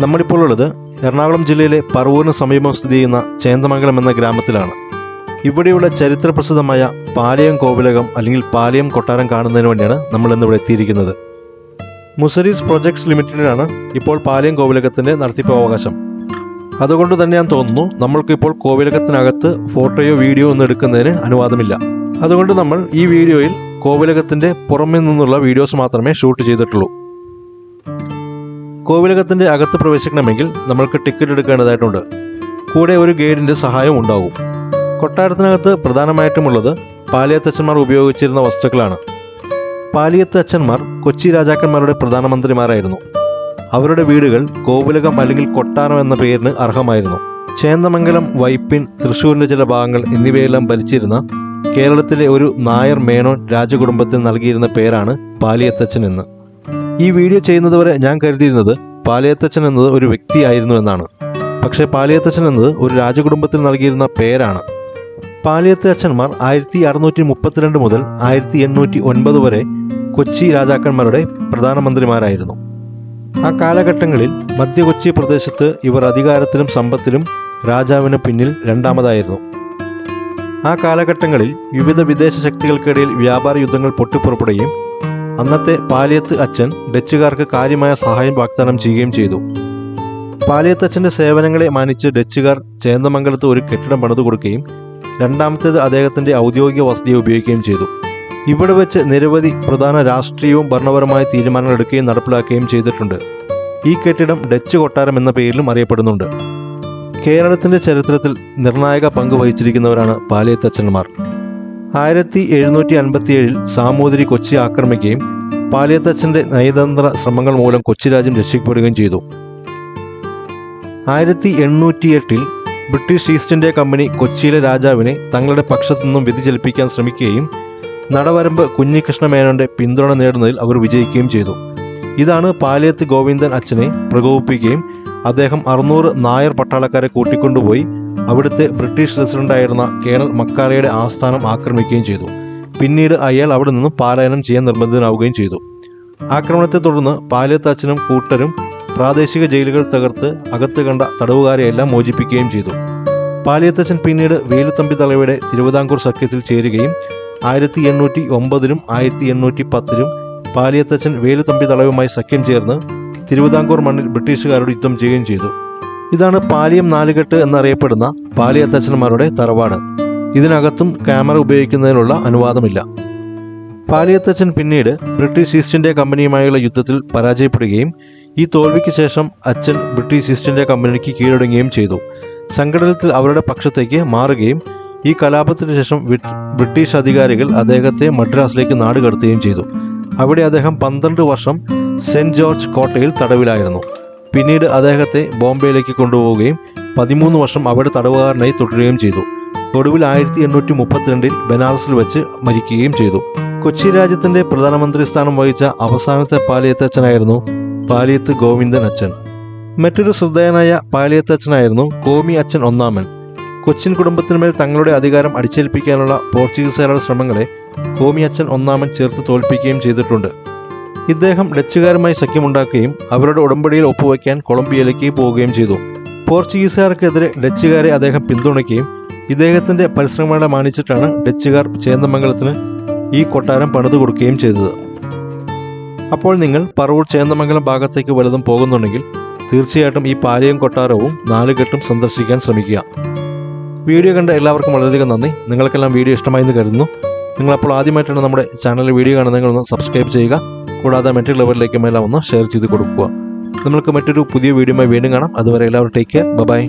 നമ്മളിപ്പോൾ ഉള്ളത് എറണാകുളം ജില്ലയിലെ പറവൂരിന് സമീപം സ്ഥിതി ചെയ്യുന്ന ചേന്ദമംഗലം എന്ന ഗ്രാമത്തിലാണ്. ഇവിടെയുള്ള ചരിത്രപ്രസിദ്ധമായ പാലയം കോവിലകം അല്ലെങ്കിൽ പാലയം കൊട്ടാരം കാണുന്നതിന് വേണ്ടിയാണ് നമ്മൾ ഇന്നിവിടെ എത്തിയിരിക്കുന്നത്. മുസരീസ് പ്രൊജക്ട്സ് ലിമിറ്റഡിനാണ് ഇപ്പോൾ പാലയം കോവിലകത്തിന്റെ നടത്തിപ്പ് അവകാശം. അതുകൊണ്ട് തന്നെ ഞാൻ തോന്നുന്നു നമ്മൾക്കിപ്പോൾ കോവിലകത്തിനകത്ത് ഫോട്ടോയോ വീഡിയോ ഒന്നും എടുക്കുന്നതിന് അനുവാദമില്ല. അതുകൊണ്ട് നമ്മൾ ഈ വീഡിയോയിൽ കോവിലകത്തിന്റെ പുറമെ നിന്നുള്ള വീഡിയോസ് മാത്രമേ ഷൂട്ട് ചെയ്തിട്ടുള്ളൂ. കോവിലകത്തിന്റെ അകത്ത് പ്രവേശിക്കണമെങ്കിൽ നമ്മൾക്ക് ടിക്കറ്റ് എടുക്കേണ്ടതായിട്ടുണ്ട്. കൂടെ ഒരു ഗൈഡിന്റെ സഹായം ഉണ്ടാവും. കൊട്ടാരത്തിനകത്ത് പ്രധാനമായിട്ടുമുള്ളത് പാലിയത്തച്ഛന്മാർ ഉപയോഗിച്ചിരുന്ന വസ്തുക്കളാണ്. പാലിയത്ത് അച്ഛന്മാർ കൊച്ചി രാജാക്കന്മാരുടെ പ്രധാനമന്ത്രിമാരായിരുന്നു. അവരുടെ വീടുകൾ കോവിലകം അല്ലെങ്കിൽ കൊട്ടാരം എന്ന പേരിന് അർഹമായിരുന്നു. ചേന്ദമംഗലം വൈപ്പിൻ തൃശ്ശൂരിന്റെ ചില ഭാഗങ്ങൾ എന്നിവയെല്ലാം ഭരിച്ചിരുന്ന കേരളത്തിലെ ഒരു നായർ മേനോൻ രാജകുടുംബത്തിന് നൽകിയിരുന്ന പേരാണ് പാലിയത്തച്ഛൻ എന്ന്. ഈ വീഡിയോ ചെയ്യുന്നതുവരെ ഞാൻ കരുതിയിരുന്നത് പാലിയത്തച്ഛൻ എന്നത് ഒരു വ്യക്തിയായിരുന്നു എന്നാണ്. പക്ഷേ പാലിയത്തച്ഛൻ എന്നത് ഒരു രാജകുടുംബത്തിൽ നൽകിയിരുന്ന പേരാണ്. പാലിയത്തെ അച്ഛന്മാർ ആയിരത്തി അറുന്നൂറ്റി മുപ്പത്തിരണ്ട് മുതൽ ആയിരത്തി എണ്ണൂറ്റി ഒൻപത് വരെ കൊച്ചി രാജാക്കന്മാരുടെ പ്രധാനമന്ത്രിമാരായിരുന്നു. ആ കാലഘട്ടങ്ങളിൽ മധ്യ കൊച്ചി പ്രദേശത്ത് ഇവർ അധികാരത്തിലും സമ്പത്തിലും രാജാവിന് പിന്നിൽ രണ്ടാമതായിരുന്നു. ആ കാലഘട്ടങ്ങളിൽ വിവിധ വിദേശ ശക്തികൾക്കിടയിൽ വ്യാപാര യുദ്ധങ്ങൾ പൊട്ടിപ്പുറപ്പെടുകയും അന്നത്തെ പാലിയത്ത് അച്ഛൻ ഡച്ചുകാർക്ക് കാര്യമായ സഹായം വാഗ്ദാനം ചെയ്യുകയും ചെയ്തു. പാലിയത്തച്ഛന്റെ സേവനങ്ങളെ മാനിച്ച് ഡച്ചുകാർ ചേന്ദമംഗലത്ത് ഒരു കെട്ടിടം പണിതു കൊടുക്കുകയും രണ്ടാമത്തേത് അദ്ദേഹത്തിന്റെ ഔദ്യോഗിക വസതിയെ ഉപയോഗിക്കുകയും ചെയ്തു. ഇവിടെ വെച്ച് നിരവധി പ്രധാന രാഷ്ട്രീയവും ഭരണപരമായ തീരുമാനങ്ങൾ എടുക്കുകയും നടപ്പിലാക്കുകയും ചെയ്തിട്ടുണ്ട്. ഈ കെട്ടിടം ഡച്ച് കൊട്ടാരം എന്ന പേരിലും അറിയപ്പെടുന്നുണ്ട്. കേരളത്തിന്റെ ചരിത്രത്തിൽ നിർണായക പങ്ക് വഹിച്ചിരിക്കുന്നവരാണ് പാലിയത്തച്ഛന്മാർ ആയിരത്തി എഴുന്നൂറ്റി അൻപത്തിയേഴിൽ സാമൂതിരി കൊച്ചി ആക്രമിക്കുകയും പാലിയത്തച്ഛന്റെ നയതന്ത്ര ശ്രമങ്ങൾ മൂലം കൊച്ചി രാജ്യം രക്ഷിക്കപ്പെടുകയും ചെയ്തു. ആയിരത്തി എണ്ണൂറ്റി എട്ടിൽ ബ്രിട്ടീഷ് ഈസ്റ്റ് ഇന്ത്യ കമ്പനി കൊച്ചിയിലെ രാജാവിനെ തങ്ങളുടെ പക്ഷത്തു നിന്നും വ്യതിചലിപ്പിക്കാൻ ശ്രമിക്കുകയും നടവരമ്പ് കുഞ്ഞികൃഷ്ണ മേനോന്റെ പിന്തുണ നേടുന്നതിൽ അവർ വിജയിക്കുകയും ചെയ്തു. ഇതാണ് പാലിയത്ത് ഗോവിന്ദൻ അച്ഛനെ പ്രകോപിപ്പിക്കുകയും അദ്ദേഹം അറുന്നൂറ് നായർ പട്ടാളക്കാരെ കൂട്ടിക്കൊണ്ടുപോയി അവിടുത്തെ ബ്രിട്ടീഷ് റെസിഡന്റായിരുന്ന കേണൽ മക്കാലയുടെ ആസ്ഥാനം ആക്രമിക്കുകയും ചെയ്തു. പിന്നീട് അയാൾ അവിടെ നിന്നും പാലായനം ചെയ്യാൻ നിർബന്ധിതനാവുകയും ചെയ്തു. ആക്രമണത്തെ തുടർന്ന് പാലത്താച്ചനും കൂട്ടരും പ്രാദേശിക ജയിലുകൾ തകർത്ത് അകത്ത് കണ്ട തടവുകാരെയെല്ലാം മോചിപ്പിക്കുകയും ചെയ്തു. പാലിയത്തച്ഛൻ പിന്നീട് വേലുത്തമ്പി തളവയുടെ തിരുവിതാംകൂർ സഖ്യത്തിൽ ചേരുകയും ആയിരത്തി എണ്ണൂറ്റി ഒമ്പതിലും ആയിരത്തി എണ്ണൂറ്റി പത്തിലും പാലിയത്തച്ഛൻ വേലുത്തമ്പി തളവുമായി സഖ്യം ചേർന്ന് തിരുവിതാംകൂർ മണ്ണിൽ ബ്രിട്ടീഷുകാരോട് യുദ്ധം ചെയ്യുകയും ചെയ്തു. ഇതാണ് പാലിയം നാലുകെട്ട് എന്നറിയപ്പെടുന്ന പാലിയത്തച്ഛന്മാരുടെ തറവാട്. ഇതിനകത്തും ക്യാമറ ഉപയോഗിക്കുന്നതിനുള്ള അനുവാദമില്ല. പാലിയത്തച്ഛൻ പിന്നീട് ബ്രിട്ടീഷ് ഈസ്റ്റ് ഇന്ത്യ കമ്പനിയുമായുള്ള യുദ്ധത്തിൽ പരാജയപ്പെടുകയും ഈ തോൽവിക്ക് ശേഷം അച്ഛൻ ബ്രിട്ടീഷ് ഈസ്റ്റ് ഇന്ത്യ കമ്പനിക്ക് കീഴടങ്ങുകയും ചെയ്തു. സംഘടനത്തിൽ അവരുടെ പക്ഷത്തേക്ക് മാറുകയും ഈ കലാപത്തിന് ശേഷം ബ്രിട്ടീഷ് അധികാരികൾ അദ്ദേഹത്തെ മദ്രാസിലേക്ക് നാടുകടത്തുകയും ചെയ്തു. അവിടെ അദ്ദേഹം പന്ത്രണ്ട് വർഷം സെന്റ് ജോർജ് കോട്ടയിൽ തടവിലായിരുന്നു. പിന്നീട് അദ്ദേഹത്തെ ബോംബെയിലേക്ക് കൊണ്ടുപോവുകയും പതിമൂന്ന് വർഷം അവിടെ തടവുകാരനായി തുടരുകയും ചെയ്തു. ഒടുവിൽ ആയിരത്തി എണ്ണൂറ്റി മുപ്പത്തിരണ്ടിൽ ബനാറസിൽ വെച്ച് മരിക്കുകയും ചെയ്തു. കൊച്ചി രാജ്യത്തിന്റെ പ്രധാനമന്ത്രി സ്ഥാനം വഹിച്ച അവസാനത്തെ പാലിയത്തച്ഛനായിരുന്നു പാലിയത്ത് ഗോവിന്ദൻ അച്ഛൻ. മറ്റൊരു ശ്രദ്ധേയനായ പാലിയത്തച്ഛനായിരുന്നു കോമി അച്ഛൻ ഒന്നാമൻ. കൊച്ചിൻ കുടുംബത്തിനുമേൽ തങ്ങളുടെ അധികാരം അടിച്ചേൽപ്പിക്കാനുള്ള പോർച്ചുഗീസുകാരുടെ ശ്രമങ്ങളെ കോമി അച്ഛൻ ഒന്നാമൻ ചേർത്ത് തോൽപ്പിക്കുകയും ചെയ്തിട്ടുണ്ട്. ഇദ്ദേഹം ഡച്ചുകാരുമായി സഖ്യമുണ്ടാക്കുകയും അവരുടെ ഉടമ്പടിയിൽ ഒപ്പുവയ്ക്കാൻ കൊളംബിയയിലേക്ക് പോവുകയും ചെയ്തു. പോർച്ചുഗീസുകാർക്കെതിരെ ഡച്ചുകാരെ അദ്ദേഹം പിന്തുണയ്ക്കുകയും ഇദ്ദേഹത്തിന്റെ പരിശ്രമങ്ങളെ മാനിച്ചിട്ടാണ് ഡച്ചുകാർ ചേന്ദമംഗലത്തിന് ഈ കൊട്ടാരം പണിതു കൊടുക്കുകയും ചെയ്തത്. അപ്പോൾ നിങ്ങൾ പറവൂർ ചേന്ദമംഗലം ഭാഗത്തേക്ക് വലുതും പോകുന്നുണ്ടെങ്കിൽ തീർച്ചയായിട്ടും ഈ പാലയും കൊട്ടാരവും നാലുകെട്ടും സന്ദർശിക്കാൻ ശ്രമിക്കുക. വീഡിയോ കണ്ട എല്ലാവർക്കും വളരെയധികം നന്ദി. നിങ്ങൾക്കെല്ലാം വീഡിയോ ഇഷ്ടമായി എന്ന് കരുതുന്നു. നിങ്ങളപ്പോൾ ആദ്യമായിട്ടാണ് നമ്മുടെ ചാനലിൽ വീഡിയോ കാണുന്നതെങ്കിൽ ഒന്ന് സബ്സ്ക്രൈബ് ചെയ്യുക. കൂടാതെ മറ്റുള്ളവരിലേക്കും എല്ലാം ഒന്ന് ഷെയർ ചെയ്ത് കൊടുക്കുക. നമുക്ക് മറ്റൊരു പുതിയ വീഡിയോയുമായി വീണ്ടും കാണാം. അതുവരെ എല്ലാവരും ടേക്ക് കെയർ ബൈ